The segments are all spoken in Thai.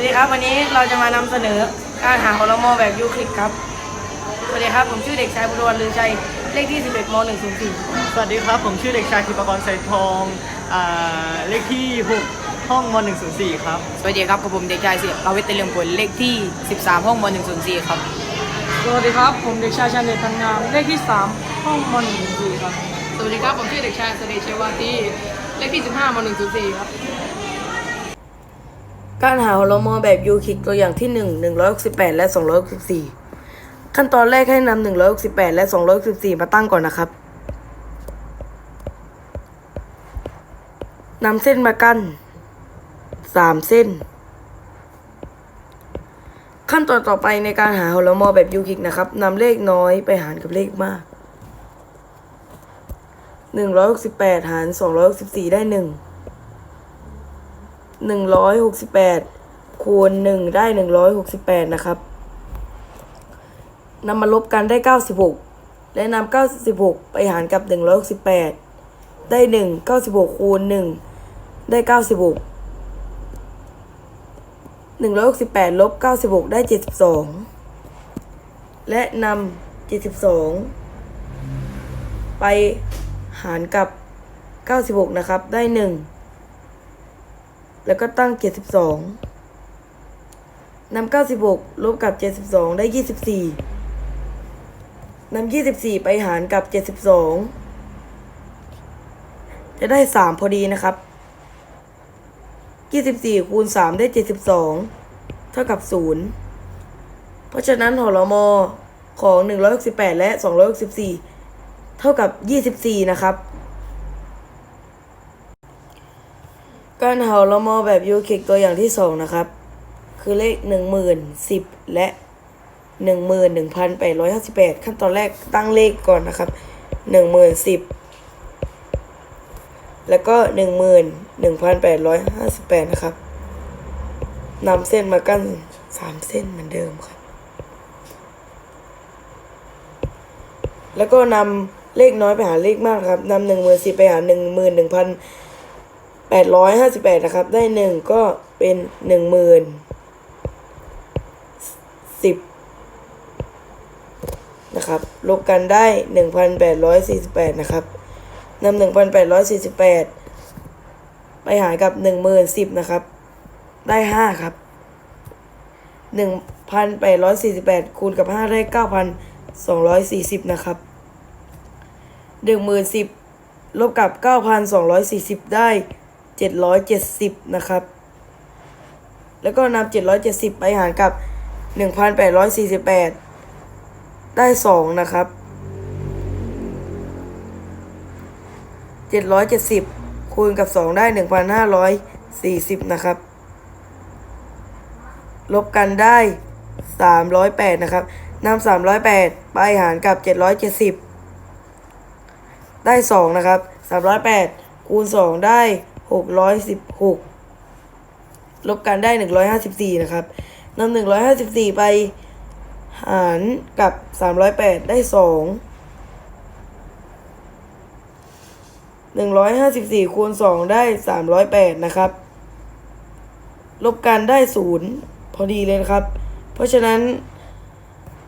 วัสดีครับ วันนี้เราจะมานำเสนอการหาฮอลโมแบบยูคลิกครับ สวัสดีครับ ผมชื่อเด็กชายบุรวันลือชัย เลขที่ 11ม .104 สวัสดีครับ ผมชื่อเด็กชายธิปกรใส่ทองอ่าเลขที่ 6 ห้องม .104 ครับ สวัสดีครับกับผมเด็กชายเสียประวิตรเตลิมผลเลขที่ 13 ห้องม .104 ครับ สวัสดีครับ ผมเด็กชายชันเดชพันงาม เลขที่ 3 ห้องม .104 ครับ สวัสดีครับ ผมชื่อเด็กชายเสด็จเชวาตีเลขที่ 15ม104 ครับ การหาฮอลโมนแบบยูคิกตัวอย่างที่ 1 168 และ 264 ขั้นตอนแรกให้นำ168 และ 264 มาตั้งก่อนนะครับนำเส้นมากั้น3เส้น ขั้นตอนต่อไปในการหาฮอลโมแบบยูคิกนะครับนำเลขน้อยไปหารกับเลขมาก 168 หาร 264 ได้ 1 หนึ่งร้อยหกสิบแปดคูณหนึ่งได้หนึ่งร้อยหกสิบแปดนะครับนำมาลบกันได้เก้าสิบหกและนำเก้าสิบหกไปหารกับหนึ่งร้อยหกสิบแปดได้หนึ่งเก้าสิบหกคูณหนึ่งได้เก้าสิบหกหนึ่งร้อยหกสิบแปดลบเก้าสิบหกได้เจ็ดสิบสองและนำเจ็ดสิบสองไปหารกับเก้าสิบหกนะครับ ได้หนึ่ง แล้วก็ตั้ง 72นำ96 ลบกับ 72 ได้ 24นำ24 ไปหารกับ 72 จะได้ 3 พอดีนะครับ 24 คูณ 3 ได้ 72 เท่ากับ 0 เพราะฉะนั้นหอลมอของ 168 และ 264 เท่ากับ 24 นะครับ การหาละมอแบบยูคิกตัวอย่างที่สองนะครับ คือเลขหนึ่งหมื่นสิบและหนึ่งหมื่นหนึ่งพันแปดร้อยห้าสิบแปดขั้นตอนแรกตั้งเลขก่อนนะครับหนึ่งหมื่นสิบแล้วก็หนึ่งหมื่นหนึ่งพันแปดร้อยห้าสิบแปดนะครับนำเส้นมากั้นสามเส้นเหมือนเดิมครับ แล้วก็นำเลขน้อยไปหาเลขมากครับนำหนึ่งหมื่นสิบไปหาหนึ่งหมื่นหนึ่งพัน แปดร้อยห้าสิบแปดนะครับ ได้หนึ่งก็เป็นหนึ่งหมื่นสิบนะครับ ลบกันได้หนึ่งพันแปดร้อยสี่สิบแปดนะครับนำหนึ่งพันแปดร้อยสี่สิบแปดไปหารกับหนึ่งหมื่นสิบนะครับ ได้ห้าครับหนึ่งพันแปดร้อยสี่สิบแปดคูณกับห้าได้เก้าพันสองร้อยสี่สิบนะครับหนึ่งหมื่นสิบลบกับเก้าพันสองร้อยสี่สิบได้ เจ็ดร้อยเจ็ดสิบนะครับ แล้วก็นำเจ็ดร้อยเจ็ดสิบไปหารกับหนึ่งพันแปดร้อยสี่สิบแปดได้สองนะครับเจ็ดร้อยเจ็ดสิบคูณกับสองได้หนึ่งพันห้าร้อยสี่สิบนะครับ ลบกันได้สามร้อยแปดนะครับนำสามร้อยแปดไปหารกับเจ็ดร้อยเจ็ดสิบได้สองนะครับสามร้อยแปดคูณสองได้ หกร้อยสิบหกลบกันได้หนึ่งร้อยห้าสิบสี่นะครับนำหนึ่งร้อยห้าสิบสี่ไปหารกับสามร้อยแปดได้สองหนึ่งร้อยห้าสิบสี่คูณสองได้สามร้อยแปดนะครับ ลบกันได้ศูนย์พอดีเลยนะครับ เพราะฉะนั้น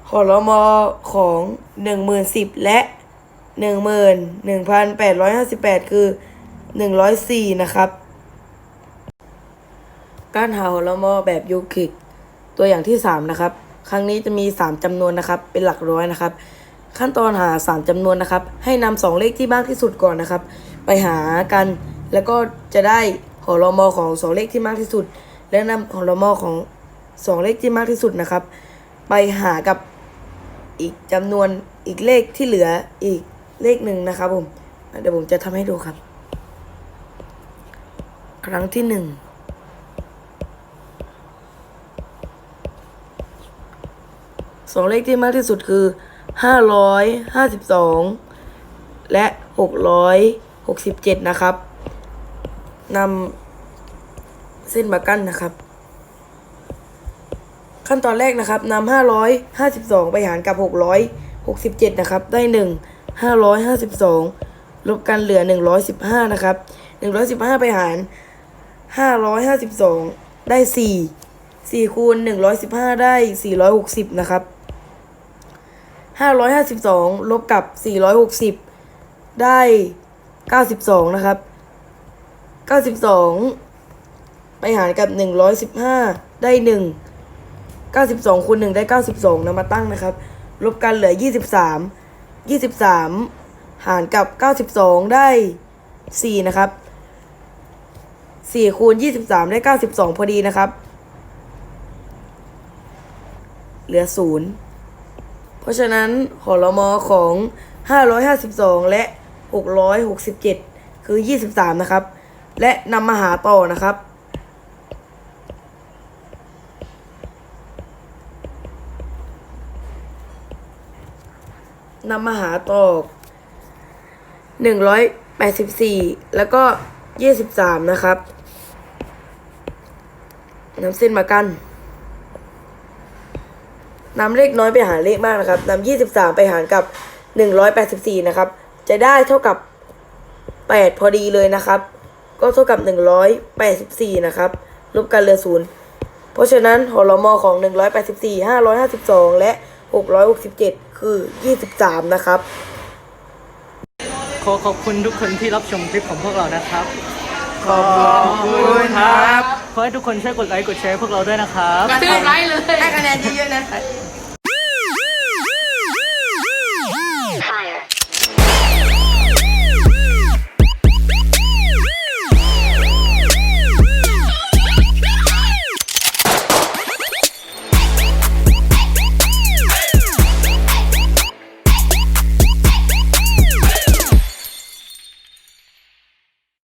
ขอรมอของหนึ่งหมื่นสิบและหนึ่งหมื่นหนึ่งพันแปดร้อยห้าสิบแปดคือ หนึ่งร้อยสี่นะครับ การหาหอลมอแบบยูคิกตัวอย่างที่สามนะครับ ครั้งนี้จะมีสามจำนวนนะครับ เป็นหลักร้อยนะครับ ขั้นตอนหาสามจำนวนนะครับ ให้นำสองเลขที่มากที่สุดก่อนนะครับ ไปหากันแล้วก็จะได้หอลมอของสองเลขที่มากที่สุด และนำหอลมอของสองเลขที่มากที่สุดนะครับ ไปหากับอีกจำนวนอีกเลขที่เหลืออีกเลขหนึ่งนะครับผมเดี๋ยวผมจะทำให้ดูครับ ครั้งที่หนึ่งสองเลขที่มากที่สุดคือห้าร้อยห้าสิบสองและหกร้อยหกสิบเจ็ดนะครับนำเส้นมากั้นนะครับ ขั้นตอนแรกนะครับนำห้าร้อยห้าสิบสองไปหารกับหกร้อยหกสิบเจ็ดนะครับ ได้หนึ่งห้าร้อยห้าสิบสองลบกันเหลือหนึ่งร้อยสิบห้านะครับหนึ่งร้อยสิบห้าไปหาร ห้าร้อยห้าสิบสองได้สี่สี่คูณหนึ่งร้อยสิบห้าได้สี่ร้อยหกสิบนะครับห้าร้อยห้าสิบสองลบกับสี่ร้อยหกสิบได้เก้าสิบสองนะครับเก้าสิบสองไปหารกับหนึ่งร้อยสิบห้าได้หนึ่งเก้าสิบสองคูณหนึ่งได้เก้าสิบสองนำมาตั้งนะครับ ลบกันเหลือยี่สิบสามยี่สิบสามหารกับเก้าสิบสองได้สี่นะครับ สี่คูณยี่สิบสามได้เก้าสิบสองพอดีนะครับ เหลือศูนย์เพราะฉะนั้นหอรมอของ552และ667คือ23นะครับ และนำมาหาต่อนะครับ นำมาหาต่อ184แล้วก็ 23นะครับนำเส้นมากันนำเลขน้อยไปหารเลขมากนะครับนำยี่สิบสามไปหารกับหนึ่งร้อยแปดสิบสี่นะครับ จะได้เท่ากับแปดพอดีเลยนะครับ ก็เท่ากับหนึ่งร้อยแปดสิบสี่นะครับลบกันเหลือศูนย์เพราะฉะนั้นหอรมอของหนึ่งร้อยแปดสิบสี่ห้าร้อยห้าสิบสองและหกร้อยหกสิบเจ็ดคือยี่สิบสามนะครับ ขอขอบคุณทุกคนที่รับชมคลิปของพวกเรานะครับ ขอบคุณครับ ขอให้ทุกคนช่วยกดไลค์กดแชร์พวกเราด้วยนะครับ กระทืบไลค์เลย ให้คะแนนเยอะๆนะ